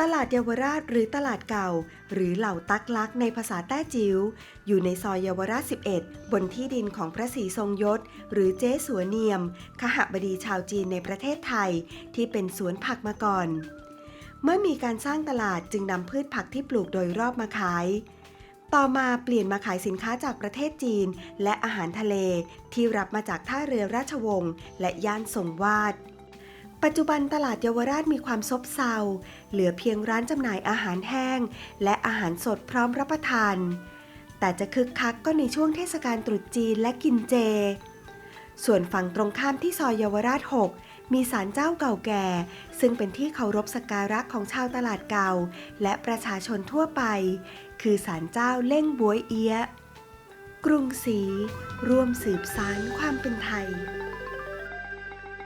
ตลาดเยาวราชหรือตลาดเก่า หรือเหล่าตักลักในภาษาแต้จิ๋วอยู่ในซอยเยาวราช 11 บนที่ดินของพระศรีทรงยศ หรือเจ๊สัวเนียม ขหบดีชาวจีนในประเทศไทย ที่เป็นสวนผักมาก่อน เมื่อมีการสร้างตลาดจึงนำพืชผักที่ปลูกโดยรอบมาขาย ต่อมาเปลี่ยนมาขายสินค้าจากประเทศจีน และอาหารทะเลที่รับมาจากท่าเรือราชวงศ์และย่านทรงวาด ปัจจุบันตลาดเยาวราชมีความซบเซา เหลือเพียงร้านจำหน่ายอาหารแห้ง และอาหารสดพร้อมรับประทาน แต่จะคึกคักก็ในช่วงเทศกาลตรุษจีนและกินเจ ส่วนฝั่งตรงข้ามที่ซอยเยาวราช 6 มีศาลเจ้าเก่าแก่ ซึ่งเป็นที่เคารพสักการะของชาวตลาดเก่า และประชาชนทั่วไป คือศาลเจ้าเล่งบวยเอียกรุงศรีร่วมสืบสานความเป็นไทย